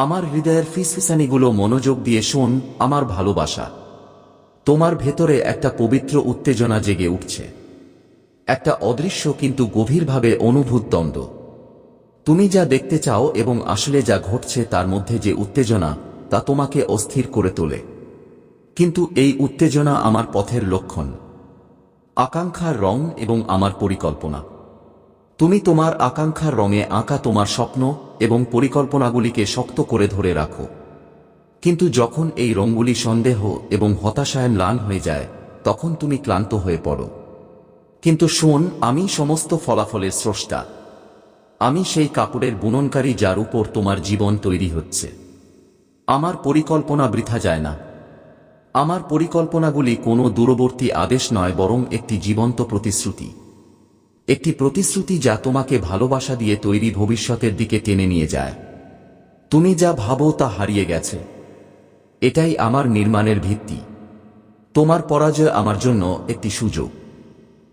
আমার হৃদয়ের ফিসফিসানিগুলো মনোযোগ দিয়ে শোন, আমার ভালোবাসা। তোমার ভেতরে একটা পবিত্র উত্তেজনা জেগে উঠছে। একটা অদৃশ্য কিন্তু গভীরভাবে অনুভূত দ্বন্দ্ব। তুমি যা দেখতে চাও এবং আসলে যা ঘটছে তার মধ্যে যে উত্তেজনা, তা তোমাকে অস্থির করে তোলে। কিন্তু এই উত্তেজনা আমার পথের লক্ষণ। আকাঙ্ক্ষার রং এবং আমার পরিকল্পনা। তুমি তোমার আকাঙ্ক্ষার রঙে আঁকা তোমার স্বপ্ন এবং পরিকল্পনাগুলিকে শক্ত করে ধরে রাখো। কিন্তু যখন এই রঙগুলি সন্দেহ এবং হতাশায় ম্লান হয়ে যায়, তখন তুমি ক্লান্ত হয়ে পড়ো। কিন্তু শোন, আমি সমস্ত ফলাফলের স্রষ্টা। আমি সেই কাপড়ের বুননকারী যার উপর তোমার জীবন তৈরি হচ্ছে। আমার পরিকল্পনা বৃথা যায় না। আমার পরিকল্পনাগুলি কোনো দূরবর্তী আদেশ নয়, বরং একটি জীবন্ত প্রতিশ্রুতি। একটি প্রতিশ্রুতি যা তোমাকে ভালোবাসা দিয়ে তৈরি ভবিষ্যতের দিকে টেনে নিয়ে যায়। তুমি যা ভাবো তা হারিয়ে গেছে। এটাই আমার নির্মাণের ভিত্তি। তোমার পরাজয় আমার জন্য একটি সুযোগ।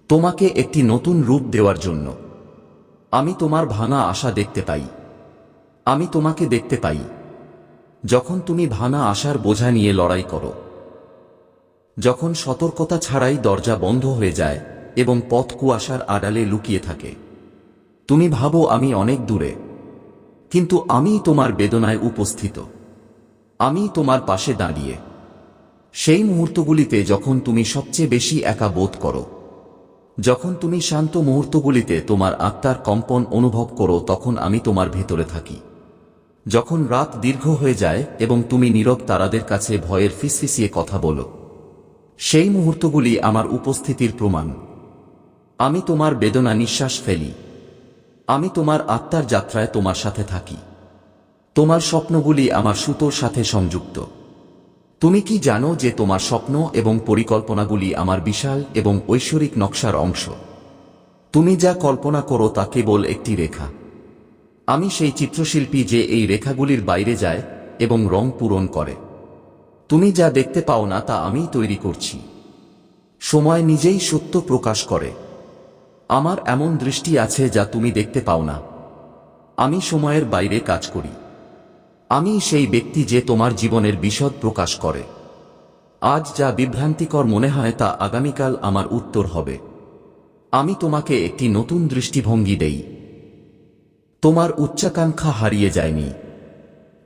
তোমাকে একটি নতুন রূপ দেওয়ার জন্য। আমি তোমার ভাঙা আশা দেখতে পাই। আমি তোমাকে দেখতে পাই। যখন তুমি ভাঙা আশার বোঝা নিয়ে লড়াই করো। যখন সতর্কতা ছাড়াই দরজা বন্ধ হয়ে যায় এবং পথ কুয়াশার আড়ালে লুকিয়ে থাকে। তুমি ভাবো আমি অনেক দূরে, কিন্তু আমি তোমার বেদনায় উপস্থিত। আমি তোমার পাশে দাঁড়িয়ে। সেই মুহূর্তগুলিতে যখন তুমি সবচেয়ে বেশি একা বোধ করো, যখন তুমি শান্ত মুহূর্তগুলিতে তোমার আত্মার কম্পন অনুভব করো, তখন আমি তোমার ভেতরে থাকি। যখন রাত দীর্ঘ হয়ে যায় এবং তুমি নীরব তারাদের কাছে ভয়ের ফিসফিসিয়ে কথা বলো, সেই মুহূর্তগুলি আমার উপস্থিতির প্রমাণ। আমি তোমার বেদনা নিঃশ্বাস ফেলি। আমি তোমার আত্মার যাত্রায় তোমার সাথে থাকি। তোমার স্বপ্নগুলি আমার সুতোর সাথে সংযুক্ত। তুমি কি জানো যে তোমার স্বপ্ন এবং পরিকল্পনাগুলি আমার বিশাল এবং ঐশ্বরিক নকশার অংশ? তুমি যা কল্পনা করো তা কেবল একটি রেখা। আমি সেই চিত্রশিল্পী যে এই রেখাগুলির বাইরে যায় এবং রং পূরণ করে। তুমি যা দেখতে পাও না তা আমি তৈরি করছি। সময় নিজেই সত্য প্রকাশ করে। আমার এমন দৃষ্টি আছে যা তুমি দেখতে পাও না। আমি সময়ের বাইরে কাজ করি। আমি সেই ব্যক্তি যে তোমার জীবনের বিশদ প্রকাশ করে। আজ যা বিভ্রান্তিকর মনে হয় তা আগামীকাল আমার উত্তর হবে। আমি তোমাকে একটি নতুন দৃষ্টিভঙ্গি দেই। তোমার উচ্চাকাঙ্ক্ষা হারিয়ে যায়নি।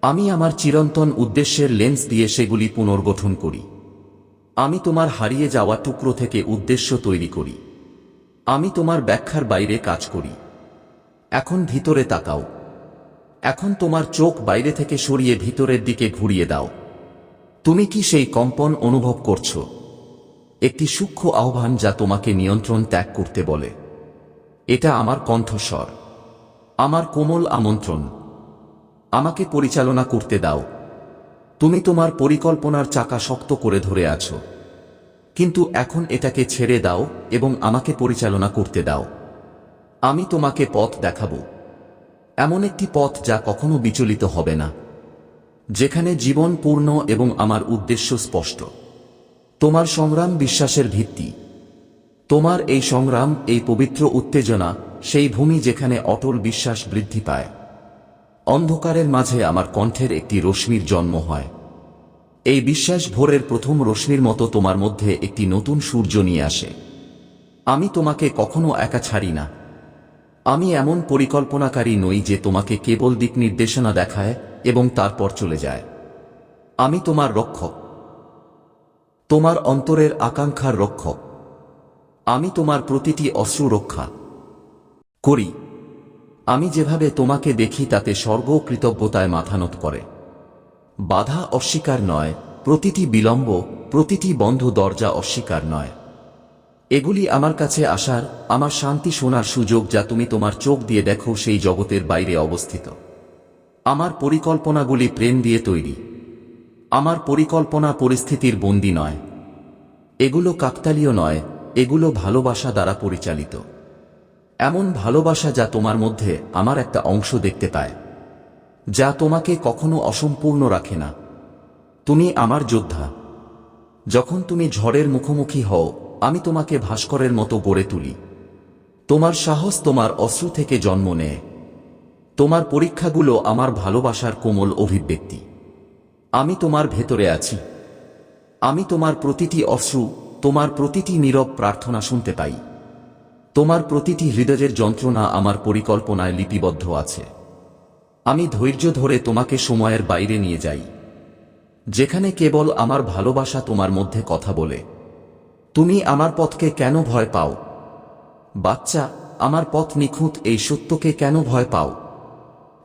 আমি আমার চিরন্তন উদ্দেশ্যের লেন্স দিয়ে সেগুলি পুনর্গঠন করি। আমি তোমার হারিয়ে যাওয়া টুকরো থেকে উদ্দেশ্য তৈরি করি। আমি তোমার ব্যাখ্যার বাইরে কাজ করি। এখন ভিতরে তাকাও। এখন তোমার চোখ বাইরে থেকে সরিয়ে ভিতরের দিকে ঘুরিয়ে দাও। তুমি কি সেই কম্পন অনুভব করছ? একটি সূক্ষ্ম আহ্বান যা তোমাকে নিয়ন্ত্রণ ত্যাগ করতে বলে। এটা আমার কণ্ঠস্বর। আমার কোমল আমন্ত্রণ। আমাকে পরিচালনা করতে দাও। তুমি তোমার পরিকল্পনার চাকা শক্ত করে ধরে আছো। কিন্তু এখন এটাকে ছেড়ে দাও এবং আমাকে পরিচালনা করতে দাও। আমি তোমাকে পথ দেখাবো। এমন একটি পথ যা কখনো বিচলিত হবে না, যেখানে জীবন পূর্ণ এবং আমার উদ্দেশ্য স্পষ্ট। তোমার সংগ্রাম বিশ্বাসের ভিত্তি। তোমার এই সংগ্রাম, এই পবিত্র উত্তেজনা, সেই ভূমি যেখানে অটল বিশ্বাস বৃদ্ধি পায়। অন্ধকারের মাঝে আমার কণ্ঠের একটি রশ্মির জন্ম হয়। এই বিশ্বাস ভোরের প্রথম রশ্মির মতো তোমার মধ্যে একটি নতুন সূর্য নিয়ে আসে। আমি তোমাকে কখনো একা ছাড়ি না। আমি এমন পরিকল্পনাকারী নই যে তোমাকে কেবল দিক নির্দেশনা দেখায় এবং তারপর চলে যায়। আমি তোমার রক্ষক। তোমার অন্তরের আকাঙ্ক্ষার রক্ষক। আমি তোমার প্রতিটি অশ্রু রক্ষা করি। আমি যেভাবে তোমাকে দেখি তাতে স্বর্গ কৃতজ্ঞতায় মাথানত করে। বাধা অস্বীকার নয়, প্রতিটি বিলম্ব, প্রতিটি বন্ধ দরজা অস্বীকার নয়। এগুলি আমার কাছে আসার, আমার শান্তি শোনার সুযোগ যা তুমি তোমার চোখ দিয়ে দেখো সেই জগতের বাইরে অবস্থিত। আমার পরিকল্পনাগুলি প্রেম দিয়ে তৈরি। আমার পরিকল্পনা পরিস্থিতির বন্দি নয়। এগুলো কাকতালীয় নয়, এগুলো ভালোবাসা দ্বারা পরিচালিত। এমন ভালোবাসা যা তোমার মধ্যে আমার একটা অংশ দেখতে পায়। যা তোমাকে কখনো অসম্পূর্ণ রাখে না। তুমি আমার যোদ্ধা। যখন তুমি ঝড়ের মুখোমুখি হও, আমি তোমাকে ভাস্করের মতো গড়ে তুলি। তোমার সাহস তোমার অশ্রু থেকে জন্ম নেয়। তোমার পরীক্ষাগুলো আমার ভালোবাসার কোমল অভিব্যক্তি। আমি তোমার ভেতরে আছি। আমি তোমার প্রতিটি অশ্রু, তোমার প্রতিটি নীরব প্রার্থনা শুনতে পাই। তোমার প্রতিটি হৃদয়ের যন্ত্রণা আমার পরিকল্পনায় লিপিবদ্ধ আছে। আমি ধৈর্য ধরে তোমাকে সময়ের বাইরে নিয়ে যাই। যেখানে কেবল আমার ভালোবাসা তোমার মধ্যে কথা বলে। তুমি আমার পথকে কেন ভয় পাও? বাচ্চা, আমার পথ নিখুঁত এই সত্যকে কেন ভয় পাও?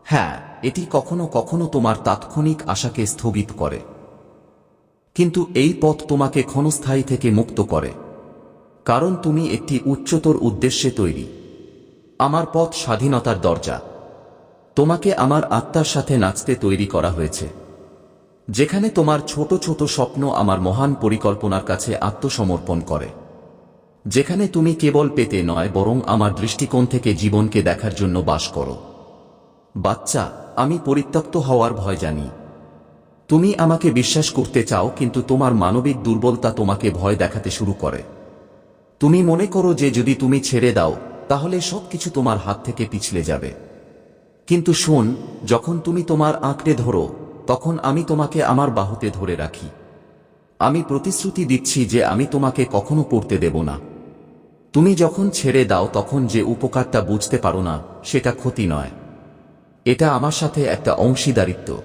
হ্যাঁ এটি কখনো কখনো তোমার তাৎক্ষণিক আশাকে স্থগিত করে। কিন্তু এই পথ তোমাকে ক্ষণস্থায়ী থেকে মুক্ত করে। কারণ তুমি একটি উচ্চতর উদ্দেশ্যে তৈরি। আমার পথ স্বাধীনতার দরজা। তোমাকে আমার আত্মার সাথে নাচতে তৈরি করা হয়েছে। যেখানে তোমার ছোট ছোট স্বপ্ন আমার মহান পরিকল্পনার কাছে আত্মসমর্পণ করে। যেখানে তুমি কেবল পেতে নয়, বরং আমার দৃষ্টিকোণ থেকে জীবনকে দেখার জন্য বাস করো। বাচ্চা, আমি পরিত্যক্ত হওয়ার ভয় জানি। তুমি আমাকে বিশ্বাস করতে চাও, কিন্তু তোমার মানবিক দুর্বলতা তোমাকে ভয় দেখাতে শুরু করে। তুমি মনে করো যে যদি তুমি ছেড়ে দাও, তাহলে সবকিছু তোমার হাত থেকে পিছলে যাবে। কিন্তু শোন, যখন তুমি তোমার আঁকড়ে ধরো, তখন আমি তোমাকে আমার বাহুতে ধরে রাখি। আমি প্রতিশ্রুতি দিচ্ছি যে আমি তোমাকে কখনো পড়তে দেব না। তুমি যখন ছেড়ে দাও, তখন যে উপকারটা বুঝতে পারো না, সেটা ক্ষতি নয়। এটা আমার সাথে একটা অংশীদারিত্ব।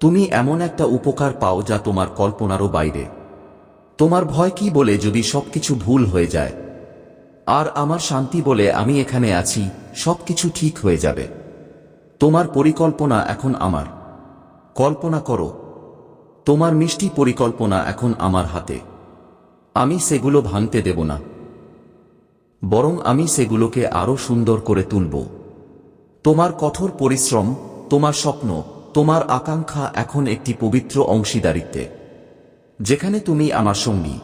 তুমি এমন একটা উপকার পাও যা তোমার কল্পনারও বাইরে। তোমার ভয় কি বলে যদি সবকিছু ভুল হয়ে যায়? আর আমার শান্তি বলে আমি এখানে আছি, সবকিছু ঠিক হয়ে যাবে। তোমার পরিকল্পনা এখন আমার। কল্পনা করো, তোমার মিষ্টি পরিকল্পনা এখন আমার হাতে। আমি সেগুলো ভাঙতে দেব না। বরং আমি সেগুলোকে আরও সুন্দর করে তুলব। তোমার কঠোর পরিশ্রম, তোমার স্বপ্ন, তোমার আকাঙ্ক্ষা এখন একটি পবিত্র অংশীদারিত্বে। যেখানে তুমি আমার সঙ্গী।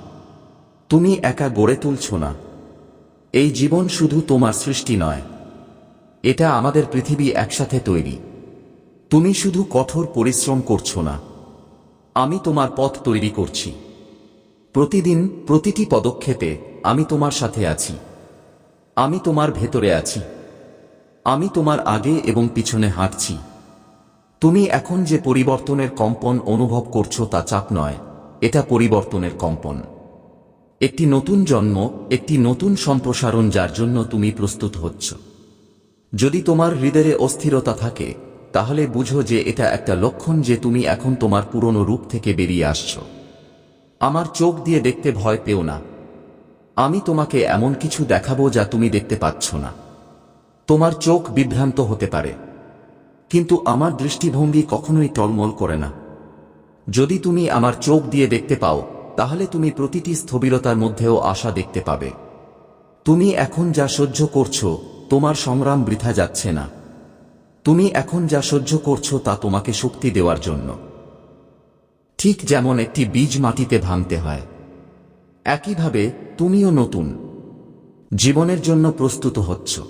তুমি একা গড়ে তুলছ না। এই জীবন শুধু তোমার সৃষ্টি নয়। এটা আমাদের পৃথিবী একসাথে তৈরি। তুমি শুধু কঠোর পরিশ্রম করছ না। আমি তোমার পথ তৈরি করছি। প্রতিদিন প্রতিটি পদক্ষেপে আমি তোমার সাথে আছি। আমি তোমার ভেতরে আছি। আমি তোমার আগে এবং পিছনে হাঁটছি। তুমি এখন যে পরিবর্তনের কম্পন অনুভব করছ তা চাপ নয়। এটা পরিবর্তনের কম্পন। একটি নতুন জন্ম, একটি নতুন সম্প্রসারণ যার জন্য তুমি প্রস্তুত হচ্ছ। যদি তোমার হৃদয়ে অস্থিরতা থাকে, তাহলে বুঝো যে এটা একটা লক্ষণ যে তুমি এখন তোমার পুরনো রূপ থেকে বেরিয়ে আসছ। আমার চোখ দিয়ে দেখতে ভয় পেও না। আমি তোমাকে এমন কিছু দেখাবো যা তুমি দেখতে পাচ্ছ না। তোমার চোখ বিভ্রান্ত হতে পারে। কিন্তু আমার দৃষ্টিভঙ্গি কখনোই টলমল করে না। যদি তুমি আমার চোখ দিয়ে দেখতে পাও, তাহলে তুমি প্রতিটি স্থবিরতার মধ্যেও আশা দেখতে পাবে। তুমি এখন যা সহ্য করছ তোমার সংগ্রাম বৃথা যাচ্ছে না। তুমি এখন যা সহ্য করছ তা তোমাকে শক্তি দেওয়ার জন্য। ঠিক যেমন একটি বীজ মাটিতে ভাঙতে হয়। একইভাবে তুমিও নতুন। জীবনের জন্য প্রস্তুত হচ্ছ।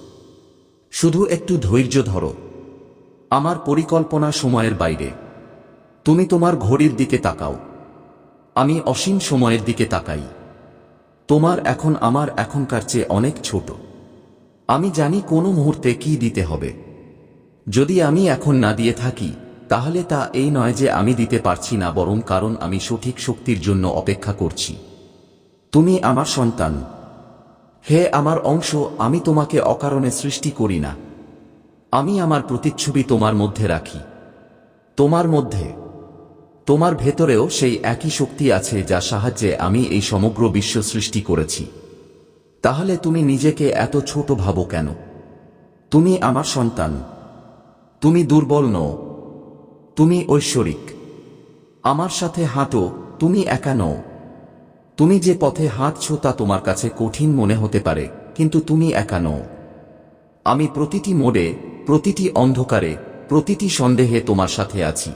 শুধু একটু ধৈর্য ধরো। আমার পরিকল্পনা সময়ের বাইরে। তুমি তোমার ঘড়ির দিকে তাকাও। আমি অসীম সময়ের দিকে তাকাই। তোমার এখন আমার এখনকার চেয়ে অনেক ছোট। আমি জানি কোনো মুহূর্তে কি দিতে হবে। যদি আমি এখন না দিয়ে থাকি, তাহলে তা এই নয় যে আমি দিতে পারছি না, বরং কারণ আমি সঠিক শক্তির জন্য অপেক্ষা করছি। তুমি আমার সন্তান। হে আমার অংশ, আমি তোমাকে অকারণে সৃষ্টি করি না। আমি আমার প্রতিচ্ছবি তোমার মধ্যে রাখি। তোমার মধ্যে। তোমার ভেতরেও সেই একই শক্তি আছে যা সাহায্যে আমি এই সমগ্র বিশ্ব সৃষ্টি করেছি। তাহলে তুমি নিজেকে এত ছোট ভাবো কেন? তুমি আমার সন্তান। তুমি দুর্বল নও। তুমি ঐশ্বরিক। আমার সাথে হাঁটো, তুমি একা নও। তুমি যে পথে হাঁটছ তা তোমার কাছে কঠিন মনে হতে পারে, কিন্তু তুমি একা নও। আমি প্রতিটি মোড়ে, প্রতিটি অন্ধকারে, প্রতিটি সন্দেহে তোমার সাথে আছি।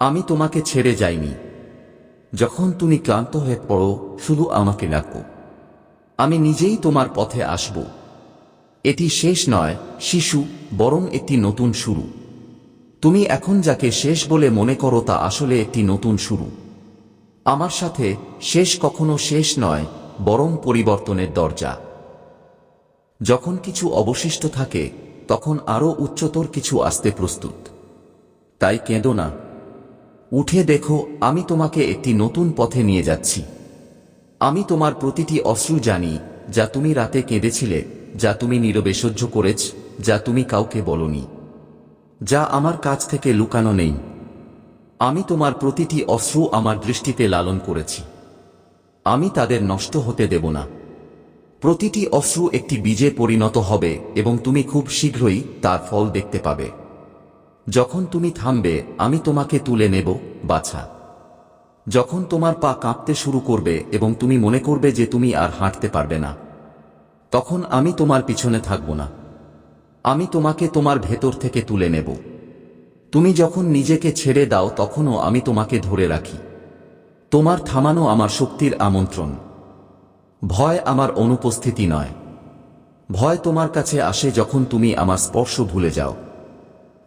আমি তোমাকে ছেড়ে যাইনি। যখন তুমি ক্লান্ত হয়ে পড়ো, শুধু আমাকে ডাকো। আমি নিজেই তোমার পথে আসব। এটি শেষ নয়, শিশু, বরং একটি নতুন শুরু। তুমি এখন যাকে শেষ বলে মনে করো তা আসলে একটি নতুন শুরু। আমার সাথে শেষ কখনো শেষ নয়, বরং পরিবর্তনের দরজা। যখন কিছু অবশিষ্ট থাকে, তখন আরও উচ্চতর কিছু আসতে প্রস্তুত। তাই কেঁদো না। উঠে দেখো, আমি তোমাকে একটি নতুন পথে নিয়ে যাচ্ছি। আমি তোমার প্রতিটি অশ্রু জানি, যা তুমি রাতে কেঁদেছিলে, যা তুমি নীরবে সহ্য করেছ, যা তুমি কাউকে বলনি, যা আমার কাছ থেকে লুকানো নেই। আমি তোমার প্রতিটি অশ্রু আমার দৃষ্টিতে লালন করেছি। আমি তাদের নষ্ট হতে দেব না। প্রতিটি অশ্রু একটি বীজে পরিণত হবে এবং তুমি খুব শীঘ্রই তার ফল দেখতে পাবে। যখন তুমি থামবে, আমি তোমাকে তুলে নেব, বাছা। যখন তোমার পা কাঁপতে শুরু করবে এবং তুমি মনে করবে যে তুমি আর হাঁটতে পারবে না, তখন আমি তোমার পিছনে থাকব না। আমি তোমাকে তোমার ভেতর থেকে তুলে নেব। তুমি যখন নিজেকে ছেড়ে দাও, তখনও আমি তোমাকে ধরে রাখি। তোমার থামানো আমার শক্তির আমন্ত্রণ। ভয় আমার অনুপস্থিতি নয়। ভয় তোমার কাছে আসে যখন তুমি আমার স্পর্শ ভুলে যাও।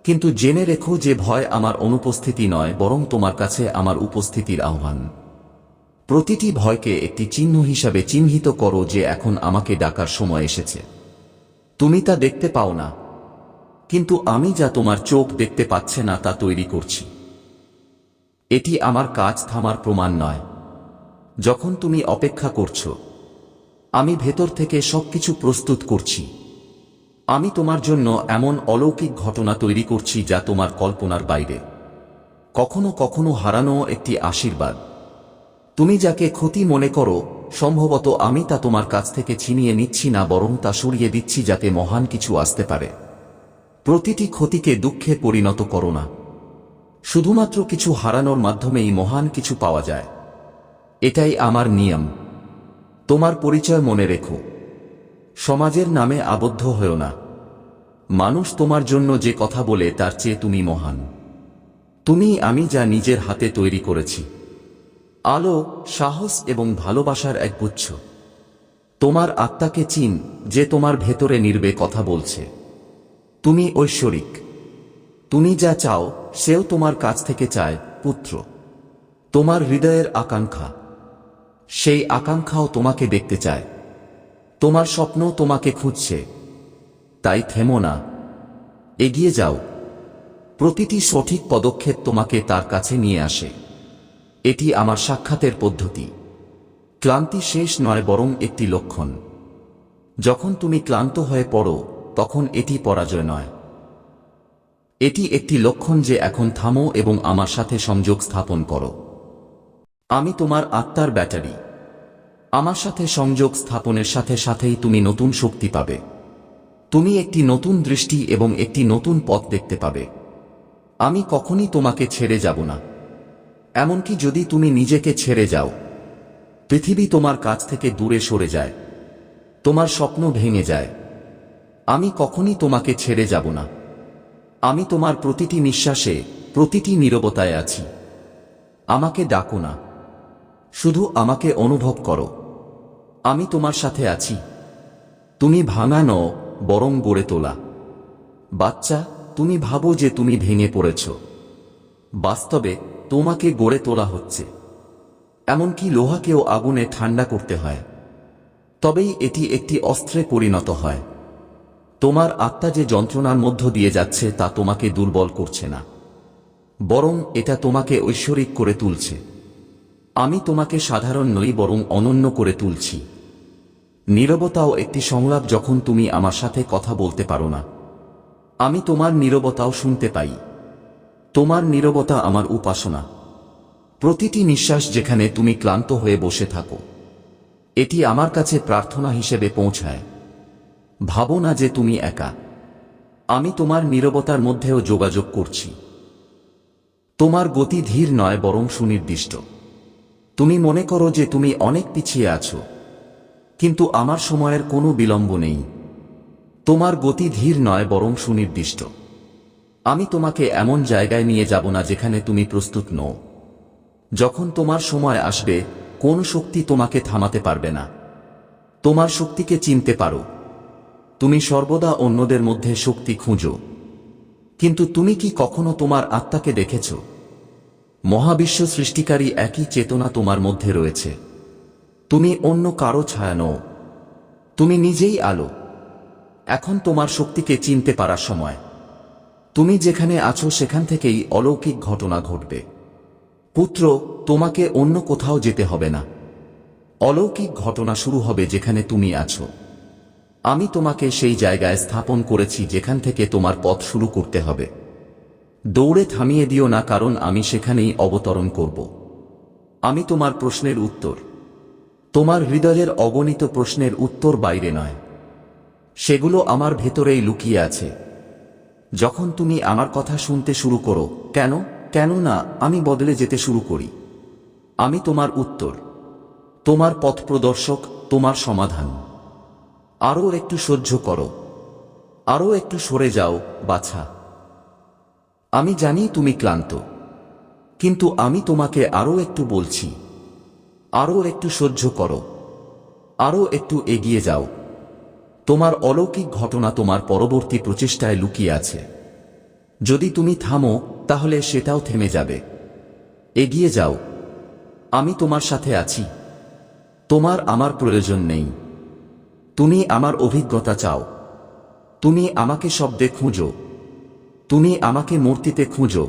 কিন্তু জেনে রেখো যে ভয় আমার অনুপস্থিতি নয়, বরং তোমার কাছে আমার উপস্থিতির আহ্বান। প্রতিটি ভয়কে একটি চিহ্ন হিসাবে চিহ্নিত করো যে এখন আমাকে ডাকার সময় এসেছে। তুমি তা দেখতে পাও না। কিন্তু আমি যা তোমার চোখ দেখতে পাচ্ছে না তা তৈরি করছি। এটি আমার কাজ থামার প্রমাণ নয়। যখন তুমি অপেক্ষা করছ, আমি ভেতর থেকে সবকিছু প্রস্তুত করছি। আমি তোমার জন্য এমন অলৌকিক ঘটনা তৈরি করছি যা তোমার কল্পনার বাইরে। কখনো কখনো হারানো একটি আশীর্বাদ। তুমি যাকে ক্ষতি মনে করো, সম্ভবত আমি তা তোমার কাছ থেকে ছিনিয়ে নিচ্ছি না বরং তা সরিয়ে দিচ্ছি যাতে মহান কিছু আসতে পারে। প্রতিটি ক্ষতিকে দুঃখে পরিণত করো না। শুধুমাত্র কিছু হারানোর মাধ্যমেই মহান কিছু পাওয়া যায়। এটাই আমার নিয়ম। তোমার পরিচয় মনে রেখো। সমাজের নামে আবদ্ধ হও না। মানুষ তোমার জন্য যে কথা বলে তার চেয়ে তুমি মহান। তুমি, আমি যা নিজের হাতে তৈরি করেছি। আলো, সাহস এবং ভালোবাসার এক গুচ্ছ। তোমার আত্মাকে চিন, যে তোমার ভেতরে নির্বে কথা বলছে। তুমি ঐশ্বরিক। তুমি যা চাও, সেও তোমার কাছ থেকে চায়, পুত্র। তোমার হৃদয়ের আকাঙ্ক্ষা। সেই আকাঙ্ক্ষাও তোমাকে দেখতে চায়। তোমার স্বপ্ন তোমাকে খুঁজছে। তাই থেমো না। এগিয়ে যাও। প্রতিটি সঠিক পদক্ষেপ তোমাকে তার কাছে নিয়ে আসে। এটি আমার সাক্ষাতের পদ্ধতি। ক্লান্তি শেষ নয় বরং একটি লক্ষণ। যখন তুমি ক্লান্ত হয়ে পড়ো, তখন এটি পরাজয় নয়। এটি একটি লক্ষণ যে এখন থামো এবং আমার সাথে সংযোগ স্থাপন করো। আমি তোমার আত্মার ব্যাটারি। আমার সাথে সংযোগ স্থাপনের সাথে সাথেই তুমি নতুন শক্তি পাবে। তুমি একটি নতুন দৃষ্টি এবং একটি নতুন পথ দেখতে পাবে। আমি কখনই তোমাকে ছেড়ে যাব না। এমনকি যদি তুমি নিজেকে ছেড়ে যাও, পৃথিবী তোমার কাছ থেকে দূরে সরে যায়। তোমার স্বপ্ন ভেঙে যায়। আমি কখনই তোমাকে ছেড়ে যাব না। আমি তোমার প্রতিটি নিঃশ্বাসে, প্রতিটি নীরবতায় আছি। আমাকে ডাকো না। শুধু আমাকে অনুভব করো। আমি তোমার সাথে আছি। তুমি ভাঙা নও, বরং গড়ে তোলা। বাচ্চা, তুমি ভাবো যে তুমি ভেঙে পড়েছ। বাস্তবে, তোমাকে গড়ে তোলা হচ্ছে। এমনকি লোহাকেও আগুনে ঠান্ডা করতে হয়। তবেই এটি একটি অস্ত্রে পরিণত হয়। তোমার আত্মা যে যন্ত্রণার মধ্য দিয়ে যাচ্ছে তা তোমাকে দুর্বল করছে না। বরং এটা তোমাকে ঐশ্বরিক করে তুলছে। আমি তোমাকে সাধারণ নই, বরং অনন্য করে তুলছি। নীরবতাও একটি সংলাপ যখন তুমি আমার সাথে কথা বলতে পারো না। আমি তোমার নীরবতাও শুনতে পাই। তোমার নীরবতা আমার উপাসনা। প্রতিটি নিঃশ্বাস যেখানে তুমি ক্লান্ত হয়ে বসে থাকো, এটি আমার কাছে প্রার্থনা হিসেবে পৌঁছায়। ভাবো না যে তুমি একা। আমি তোমার নীরবতার মধ্যেও যোগাযোগ করছি। তোমার গতি ধীর নয়, বরং সুনির্দিষ্ট। তুমি মনে করো যে তুমি অনেক পিছিয়ে আছো। কিন্তু আমার সময়ের কোনো বিলম্ব নেই। তোমার গতি ধীর নয়, বরং সুনির্দিষ্ট। আমি তোমাকে এমন জায়গায় নিয়ে যাব না যেখানে তুমি প্রস্তুত নও। যখন তোমার সময় আসবে, কোন শক্তি তোমাকে থামাতে পারবে না। তোমার শক্তিকে চিনতে পারো। তুমি সর্বদা অন্যদের মধ্যে শক্তি খুঁজো। কিন্তু তুমি কি কখনো তোমার আত্মাকে দেখেছ? মহাবিশ্ব সৃষ্টিকারী একই চেতনা তোমার মধ্যে রয়েছে। তুমি অন্য কারও ছায়া নও। তুমি নিজেই আলো। এখন তোমার শক্তিকে চিনতে পারার সময়। তুমি যেখানে আছো সেখান থেকেই অলৌকিক ঘটনা ঘটবে। পুত্র, তোমাকে অন্য কোথাও যেতে হবে না। অলৌকিক ঘটনা শুরু হবে যেখানে তুমি আছো। আমি তোমাকে সেই জায়গায় স্থাপন করেছি যেখান থেকে তোমার পথ শুরু করতে হবে। দৌড়ে থামিয়ে দিও না, কারণ আমি সেখানেই অবতরণ করব। আমি তোমার প্রশ্নের উত্তর। তোমার হৃদয়ের অগণিত প্রশ্নের উত্তর বাইরে নয়। সেগুলো আমার ভেতরেই লুকিয়ে আছে। যখন তুমি আমার কথা শুনতে শুরু করো, কেন? কেন না আমি বদলে যেতে শুরু করি। আমি তোমার উত্তর। তোমার পথ প্রদর্শক, তোমার সমাধান। আরও একটু সহ্য করো। আরও একটু সরে যাও, বাছা। আমি জানি তুমি ক্লান্ত। কিন্তু আমি তোমাকে আরও একটু বলছি। আরও একটু সহ্য করো। আরও একটু এগিয়ে যাও। তোমার অলৌকিক ঘটনা তোমার পরবর্তী প্রচেষ্টায় লুকিয়ে আছে। যদি তুমি থামো, তাহলে সেটাও থেমে যাবে। এগিয়ে যাও। আমি তোমার সাথে আছি। তোমার আমার প্রয়োজন নেই। তুমি আমার অভিজ্ঞতা চাও। তুমি আমাকে শব্দে খুঁজো। তুমি আমাকে মূর্তিতে খুঁজো।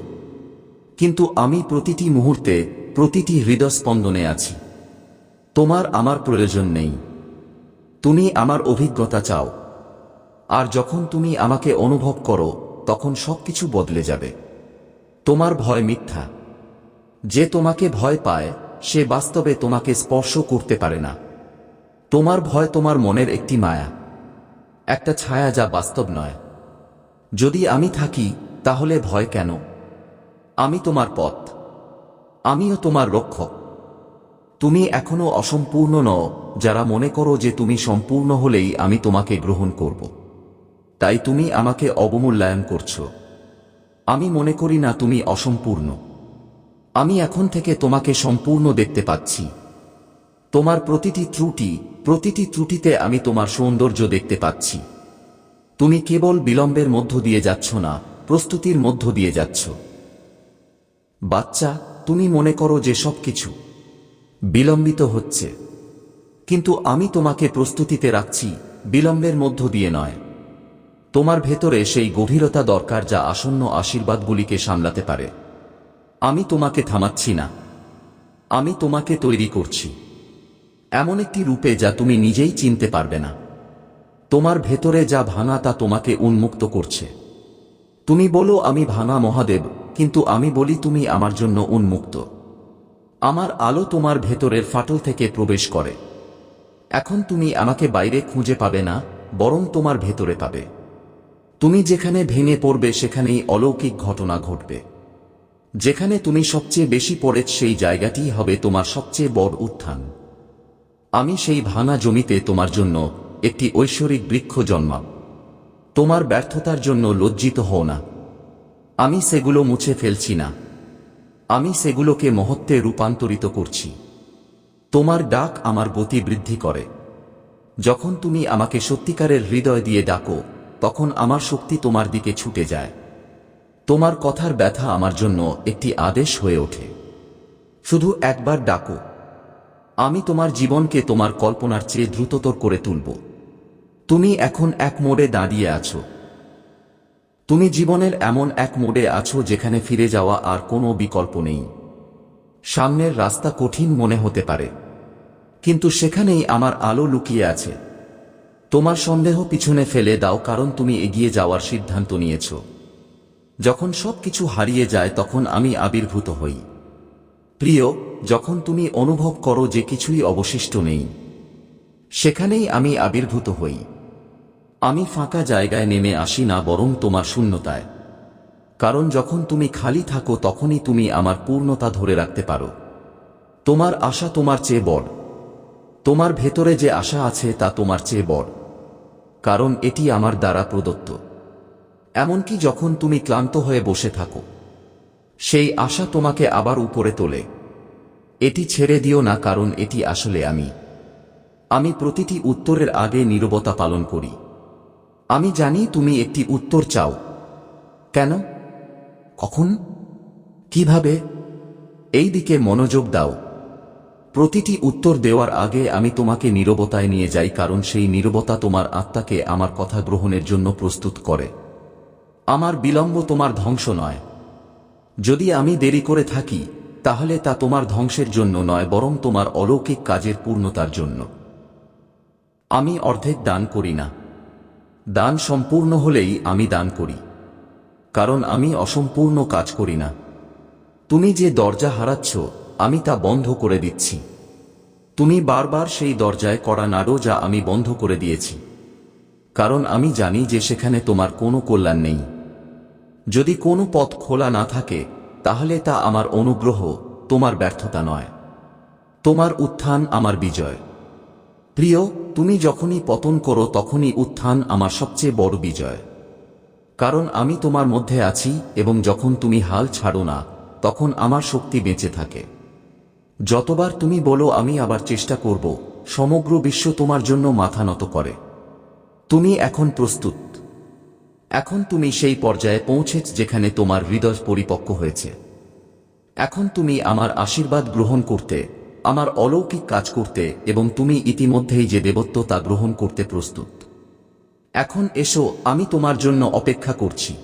কিন্তু আমি প্রতিটি মুহূর্তে প্রতিটি হৃদস্পন্দনে আছি। তোমার আমার প্রয়োজন নেই। তুমি আমার অভিজ্ঞতা চাও। আর যখন তুমি আমাকে অনুভব করো, তখন সবকিছু বদলে যাবে। তোমার ভয় মিথ্যা। যে তোমাকে ভয় পায়, সে বাস্তবে তোমাকে স্পর্শ করতে পারে না। তোমার ভয় তোমার মনের একটি মায়া। একটা ছায়া যা বাস্তব নয়। যদি আমি থাকি, তাহলে ভয় কেন? আমি তোমার পথ। আমিও তোমার রক্ষক। তুমি এখনও অসম্পূর্ণ নও, যারা মনে করো যে তুমি সম্পূর্ণ হলেই আমি তোমাকে গ্রহণ করব। তাই তুমি আমাকে অবমূল্যায়ন করছ। আমি মনে করি না তুমি অসম্পূর্ণ। আমি এখন থেকে তোমাকে সম্পূর্ণ দেখতে পাচ্ছি। তোমার প্রতিটি ত্রুটি, প্রতিটি ত্রুটিতে আমি তোমার সৌন্দর্য দেখতে পাচ্ছি। তুমি কেবল বিলম্বের মধ্য দিয়ে যাচ্ছ না, প্রস্তুতির মধ্য দিয়ে যাচ্ছ। বাচ্চা, তুমি মনে করো যে সবকিছু বিলম্বিত হচ্ছে। কিন্তু আমি তোমাকে প্রস্তুতিতে রাখছি, বিলম্বের মধ্য দিয়ে নয়। তোমার ভেতরে সেই গভীরতা দরকার যা আসন্ন আশীর্বাদগুলিকে সামলাতে পারে। আমি তোমাকে থামাচ্ছি না। আমি তোমাকে তৈরি করছি। এমন একটি রূপে যা তুমি নিজেই চিনতে পারবে না। তোমার ভেতরে যা ভাঙা তা তোমাকে উন্মুক্ত করছে। তুমি বলো, আমি ভাঙা মহাদেব, কিন্তু আমি বলি, তুমি আমার জন্য উন্মুক্ত। আমার আলো তোমার ভেতরের ফাটল থেকে প্রবেশ করে। এখন তুমি আমাকে বাইরে খুঁজে পাবে না, বরং তোমার ভেতরে পাবে। তুমি যেখানে ভেঙে পড়বে সেখানেই অলৌকিক ঘটনা ঘটবে। যেখানে তুমি সবচেয়ে বেশি পড়েছ সেই জায়গাটিই হবে তোমার সবচেয়ে বড় উত্থান। আমি সেই ভাঙা জমিতে তোমার জন্য একটি ঐশ্বরিক বৃক্ষ জন্মাব। তোমার ব্যর্থতার জন্য লজ্জিত হও না। আমি সেগুলো মুছে ফেলছি না। আমি সেগুলোকে মহত্বে রূপান্তরিত করছি। তোমার ডাক আমার গতি বৃদ্ধি করে। যখন তুমি আমাকে সত্যিকারের হৃদয় দিয়ে ডাকো, তখন আমার শক্তি তোমার দিকে ছুটে যায়। তোমার কথার ব্যথা আমার জন্য একটি আদেশ হয়ে ওঠে। শুধু একবার ডাকো। আমি তোমার জীবনকে তোমার কল্পনার চেয়ে দ্রুততর করে তুলব। তুমি এখন এক মোড়ে দাঁড়িয়ে আছো। তুমি জীবনের এমন এক মোড়ে আছো যেখানে ফিরে যাওয়া আর কোনো বিকল্প নেই। সামনের রাস্তা কঠিন মনে হতে পারে। কিন্তু সেখানেই আমার আলো লুকিয়ে আছে। তোমার সন্দেহ পিছনে ফেলে দাও কারণ তুমি এগিয়ে যাওয়ার সিদ্ধান্ত নিয়েছ। যখন সব কিছু হারিয়ে যায় তখন আমি আবির্ভূত হই। প্রিয়, যখন তুমি অনুভব করো যে কিছুই অবশিষ্ট নেই, সেখানেই আমি আবির্ভূত হই। আমি ফাঁকা জায়গায় নেমে আসি না বরং তোমার শূন্যতায়। কারণ যখন তুমি খালি থাকো তখনই তুমি আমার পূর্ণতা ধরে রাখতে পারো। তোমার আশা তোমার চেয়ে বড়। তোমার ভেতরে যে আশা আছে তা তোমার চেয়ে বড়। কারণ এটি আমার দ্বারা প্রদত্ত। এমনকি যখন তুমি ক্লান্ত হয়ে বসে থাকো, সেই আশা তোমাকে আবার উপরে তোলে। এটি ছেড়ে দিও না কারণ এটি আসলে আমি। আমি প্রতিটি উত্তরের আগে নীরবতা পালন করি। আমি জানি তুমি একটি উত্তর চাও। কেন? কখন? কীভাবে? এই দিকে মনোযোগ দাও। প্রতিটি উত্তর দেওয়ার আগে আমি তোমাকে নীরবতায় নিয়ে যাই, কারণ সেই নীরবতা তোমার আত্মাকে আমার কথা গ্রহণের জন্য প্রস্তুত করে। আমার বিলম্ব তোমার ধ্বংস নয়। যদি আমি দেরি করে থাকি, তাহলে তা তোমার ধ্বংসের জন্য নয়, বরং তোমার অলৌকিক কাজের পূর্ণতার জন্য। আমি অর্ধেক দান করি না। দান সম্পূর্ণ হলেই আমি দান করি। কারণ আমি অসম্পূর্ণ কাজ করি না। তুমি যে দরজা হারাচ্ছ, আমি তা বন্ধ করে দিচ্ছি। তুমি বারবার সেই দরজায় করা নাড়ো যা আমি বন্ধ করে দিয়েছি। কারণ আমি জানি যে সেখানে তোমার কোনো কল্যাণ নেই। যদি কোনো পথ খোলা না থাকে, তাহলে তা আমার অনুগ্রহ, তোমার ব্যর্থতা নয়। তোমার উত্থান আমার বিজয়। প্রিয়, তুমি যখনই পতন করো তখনই উত্থান আমার সবচেয়ে বড় বিজয়। কারণ আমি তোমার মধ্যে আছি এবং যখন তুমি হাল ছাড়ো না, তখন আমার শক্তি বেঁচে থাকে। যতবার তুমি বলো আমি আবার চেষ্টা করব, সমগ্র বিশ্ব তোমার জন্য মাথা নত করে। তুমি এখন প্রস্তুত। এখন তুমি সেই পর্যায়ে পৌঁছেছ যেখানে তোমার হৃদয় পরিপক্ক হয়েছে। এখন তুমি আমার আশীর্বাদ গ্রহণ করতে আমার অলৌকিক কাজ করতে এবং তুমি ইতিমধ্যেই যে দেবত্ব তা গ্রহণ করতে প্রস্তুত। এখন এসো, আমি তোমার জন্য অপেক্ষা করছি।